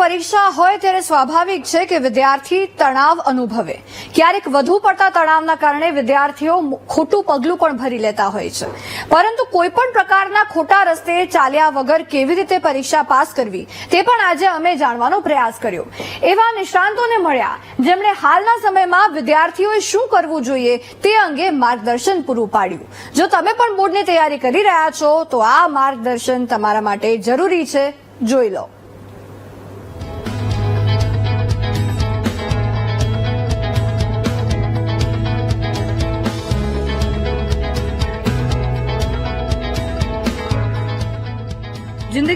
પરીક્ષા હોય ત્યારે સ્વાભાવિક છે કે વિદ્યાર્થી તણાવ અનુભવે. ક્યારેક વધુ પડતા તણાવના કારણે વિદ્યાર્થીઓ ખોટું પગલું પણ ભરી લેતા હોય છે. પરંતુ કોઈ પણ પ્રકારના ખોટા રસ્તે ચાલ્યા વગર કેવી રીતે પરીક્ષા પાસ કરવી, તે પણ આજે અમે જાણવાનો પ્રયાસ કર્યો. એવા નિષ્ણાંતોને મળ્યા, જેમણે હાલના સમયમાં વિદ્યાર્થીઓએ શું કરવું જોઈએ તે અંગે માર્ગદર્શન પૂરું પાડ્યું. જો તમે પણ બોર્ડની તૈયારી કરી રહ્યા છો, તો આ માર્ગદર્શન તમારા માટે જરૂરી છે. જોઈ લો.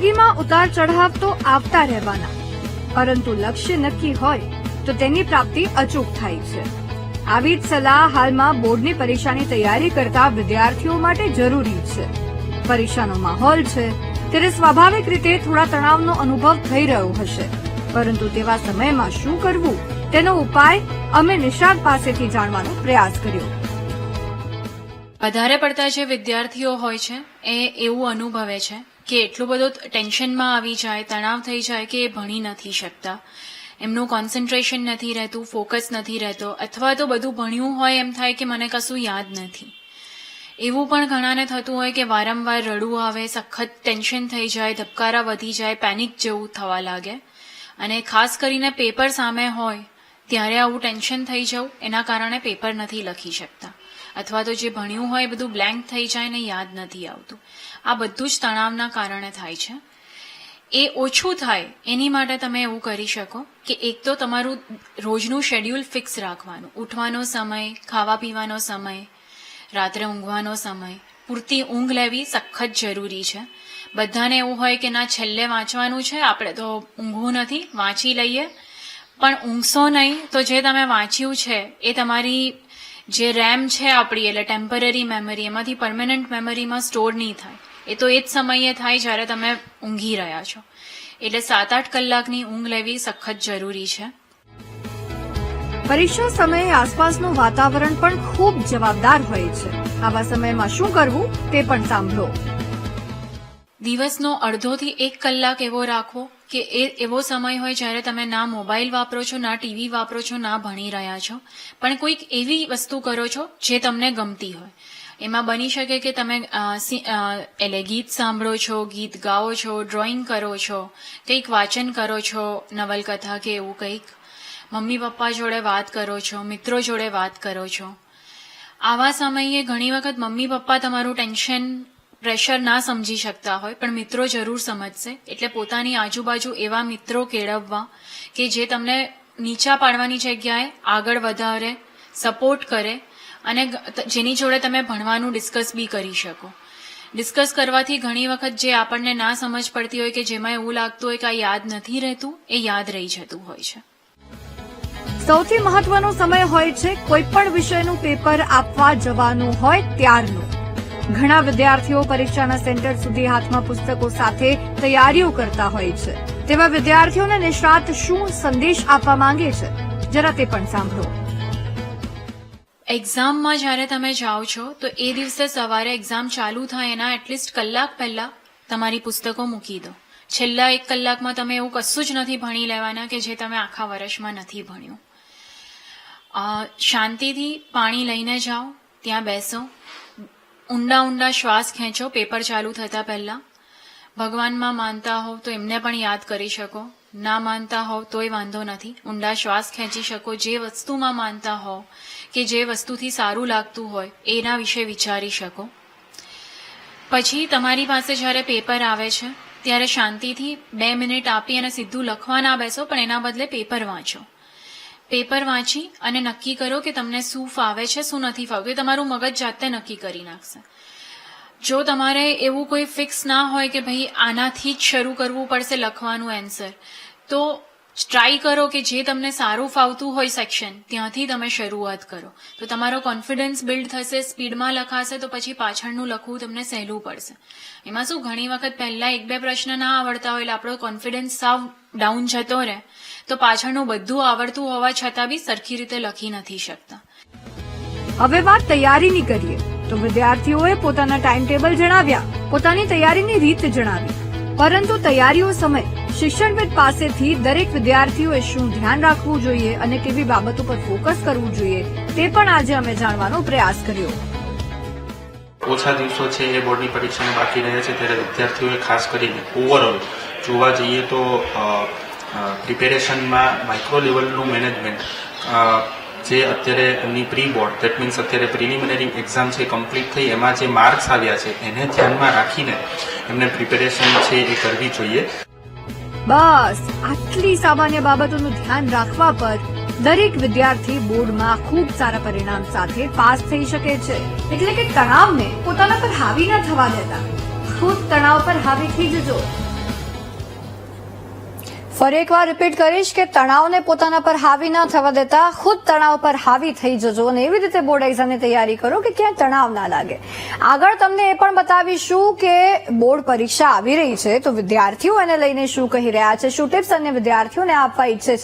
જિંદગીમાં ઉતાર ચઢાવ તો આવતા રહેવાના. પરંતુ લક્ષ્ય નક્કી હોય તો તેની પ્રાપ્તિ અચૂક થાય છે. આવી જ સલાહ હાલમાં બોર્ડની પરીક્ષાની તૈયારી કરતા વિદ્યાર્થીઓ માટે જરૂરી છે. પરીક્ષાનો માહોલ છે ત્યારે સ્વાભાવિક રીતે થોડા તણાવનો અનુભવ થઈ રહ્યો હશે. પરંતુ તેવા સમયમાં શું કરવું તેનો ઉપાય અમે નિષ્ણાત પાસેથી જાણવાનો પ્રયાસ કર્યો. વધારે પડતા જે વિદ્યાર્થીઓ હોય છે, એ એવું અનુભવે છે કે એટલું બધું ટેન્શનમાં આવી જાય, તણાવ થઈ જાય કે એ ભણી નથી શકતા. એમનું કોન્સન્ટ્રેશન નથી રહેતું ફોકસ નથી રહેતો, અથવા તો બધું ભણ્યું હોય એમ થાય કે મને કશું યાદ નથી. એવું પણ ઘણાને થતું હોય કે વારંવાર રડવું આવે, સખત ટેન્શન થઈ જાય, ધબકારા વધી જાય પેનિક જેવું થવા લાગે. અને ખાસ કરીને પેપર સામે હોય, ત્યારે આવું ટેન્શન થઈ જવું, એના કારણે પેપર નથી લખી શકતા. અથવા તો જે ભણ્યું હોય એ બધું બ્લેન્ક થઈ જાય ને યાદ નથી આવતું. આ બધું જ તણાવના કારણે થાય છે. એ ઓછું થાય એની માટે તમે એવું કરી શકો કે એક તો તમારું રોજનું શેડ્યુલ ફિક્સ રાખવાનું. ઉઠવાનો સમય, ખાવા પીવાનો સમય, રાત્રે ઊંઘવાનો સમય. પૂરતી ઊંઘ લેવી સખત જરૂરી છે. બધાને એવું હોય કે ના, છેલ્લે વાંચવાનું છે, આપણે તો ઊંઘવું નથી, વાંચી લઈએ. પણ ઊંઘશો નહીં તો જે તમે વાંચ્યું છે, એ તમારી જે રેમ છે આપણી, એટલે ટેમ્પરરી મેમરી એમાંથી પરમેનન્ટ મેમરીમાં સ્ટોર નહીં થાય. એ તો એ જ સમયે થાય જ્યારે તમે ઊંઘી રહ્યા છો. એટલે સાત આઠ કલાકની ઊંઘ લેવી સખત જરૂરી છે. પરીક્ષા સમયે આસપાસનું વાતાવરણ પણ ખૂબ જવાબદાર હોય છે. આવા સમયમાં શું કરવું તે પણ સાંભળો. દિવસનો અડધોથી એક કલાક એવો રાખવો કે એ એવો સમય હોય જ્યારે તમે ના મોબાઈલ વાપરો છો ના ટીવી વાપરો છો ના ભણી રહ્યા છો. પણ કોઈક એવી વસ્તુ કરો છો જે તમને ગમતી હોય. એમાં બની શકે કે તમે એટલે ગીત સાંભળો છો, ગીત ગાઓ છો ડ્રોઈંગ કરો છો, કંઈક વાંચન કરો છો, નવલકથા કે એવું કંઈક. મમ્મી પપ્પા જોડે વાત કરો છો, મિત્રો જોડે વાત કરો છો. આવા સમયે ઘણી વખત મમ્મી પપ્પા તમારું ટેન્શન, પ્રેશર ના સમજી શકતા હોય, પણ મિત્રો જરૂર સમજશે. એટલે પોતાની આજુબાજુ એવા મિત્રો કેળવવા કે જે તમને નીચા પાડવાની જગ્યાએ આગળ વધારે સપોર્ટ કરે અને જેની જોડે તમે ભણવાનું ડિસ્કસ બી કરી શકો. ડિસ્કસ કરવાથી ઘણી વખત જે આપણને ના સમજ પડતી હોય કે જેમાં એવું લાગતું હોય કે આ યાદ નથી રહેતું, એ યાદ રહી જતું હોય છે. સૌથી મહત્વનો સમય હોય છે કોઈ પણ વિષયનું પેપર આપવા જવાનું હોય ત્યારનું. ઘણા વિદ્યાર્થીઓ પરીક્ષાના સેન્ટર સુધી હાથમાં પુસ્તકો સાથે તૈયારીઓ કરતા હોય છે. તેવા વિદ્યાર્થીઓને નિષ્ણાત શું સંદેશ આપવા માંગે છે? જરા તે પણ સાંભળો. એક્ઝામમાં જ્યારે તમે જાઓ છો, તો એ દિવસે સવારે એક્ઝામ ચાલુ થાય એના એટલીસ્ટ કલાક પહેલા તમારી પુસ્તકો મૂકી દો. છેલ્લા એક કલાકમાં તમે એવું કશું જ નથી ભણી લેવાના કે જે તમે આખા વર્ષમાં નથી ભણ્યું. શાંતિથી પાણી લઈને જાઓ, ત્યાં બેસો. ઊંડા ઊંડા શ્વાસ ખેંચો, પેપર ચાલુ થતા પહેલા. ભગવાનમાં માનતા હોવ તો એમને પણ યાદ કરી શકો. ના માનતા હોવ તોય વાંધો નથી. ઊંડા શ્વાસ ખેંચી શકો. જે વસ્તુમાં માનતા હોવ કે જે વસ્તુથી સારું લાગતું હોય, એના વિશે વિચારી શકો. પછી તમારી પાસે જ્યારે પેપર આવે છે, ત્યારે શાંતિથી બે મિનિટ આપી અને સીધું લખવા ના બેસો, પણ એના બદલે પેપર વાંચો. પેપર વાંચી અને નક્કી કરો કે તમને શું ફાવે છે, શું નથી ફાવતું. એ તમારું મગજ જાતે નક્કી કરી નાખશે. જો તમારે એવું કોઈ ફિક્સ ના હોય કે ભાઈ આનાથી જ શરૂ કરવું પડશે લખવાનું એન્સર તો ટ્રાય કરો કે જે તમને સારું ફાવતું હોય સેક્શન ત્યાંથી તમે શરૂઆત કરો. તો તમારો કોન્ફિડન્સ બિલ્ડ થશે સ્પીડમાં લખાશે, તો પછી પાછળનું લખવું તમને સહેલું પડશે. એમાં શું, ઘણી વખત પહેલાં એક બે પ્રશ્ન ના આવડતા હોય એટલે આપણો કોન્ફિડન્સ સાવ ડાઉન જતો રહે. તો પાછળનું બધું આવડતું હોવા છતાં બી સરખી રીતે લખી નથી શકતા. હવે વાત તૈયારીની કરીએ. તો વિદ્યાર્થીઓએ પોતાના ટાઈમ ટેબલ જણાવ્યા. પોતાની તૈયારીની રીત જણાવી. પરંતુ તૈયારીઓ સમય શિક્ષણવિદ પાસેથી દરેક વિદ્યાર્થીઓએ શું ધ્યાન રાખવું જોઈએ અને કેવી બાબતો પર ફોકસ કરવું જોઈએ તે પણ આજે અમે જાણવાનો પ્રયાસ કર્યો. ઓછા દિવસો છે એ બોર્ડની પરીક્ષાને બાકી રહે છે ત્યારે વિદ્યાર્થીઓએ ખાસ કરીને ઓવરઓલ જોવા જઈએ તો પ્રિપેરેશનમાં માઇક્રો લેવલનું મેનેજમેન્ટ જે અત્યારે એમની પ્રી બોર્ડ દેટ મીન્સ અત્યારે પ્રિલિમિનરી એક્ઝામ છે કમ્પ્લીટ થઈ, એમાં જે માર્ક્સ આવ્યા છે, એને ધ્યાનમાં રાખીને એમને પ્રિપેરેશન છે એ કરવી જોઈએ. બસ, આટલી સામાન્ય બાબતોનું ધ્યાન રાખવા પર દરેક વિદ્યાર્થી બોર્ડમાં ખૂબ સારા પરિણામ સાથે પાસ થઈ શકે છે. એટલે કે તણાવને પોતાના પર હાવી ન થવા દેતા. ખુદ તણાવ પર હાવી થઈ જજો ફરી એકવાર રિપીટ કરીશ કે તણાવને પોતાના પર હાવી ના થવા દેતા, ખુદ તણાવ પર હાવી થઈ જજો અને એવી રીતે બોર્ડ એક્ઝામની તૈયારી કરો કે ક્યાંય તણાવ ના લાગે. આગળ તમને એ પણ બતાવીશું કે બોર્ડ પરીક્ષા આવી રહી છે તો વિદ્યાર્થીઓ એને લઈને શું કહી રહ્યા છે, શું ટિપ્સ અન્ય વિદ્યાર્થીઓને આપવા ઈચ્છે છે?